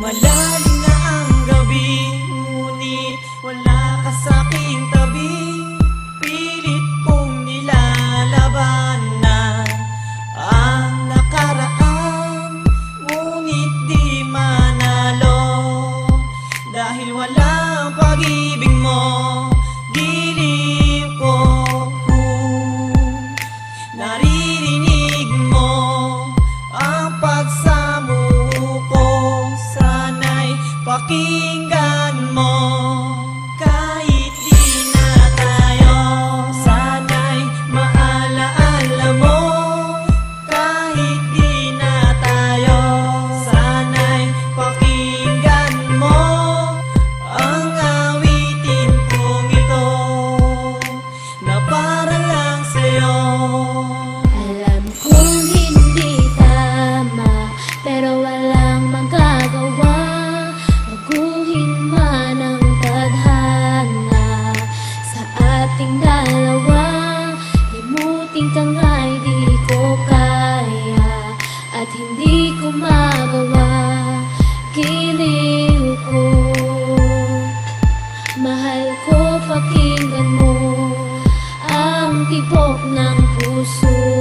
malalim ating dalawa. Limutin ka nga, di ko kaya At hindi ko magawa. Giliw ko. Mahal ko, pakinggan mo Ang tibok ng puso.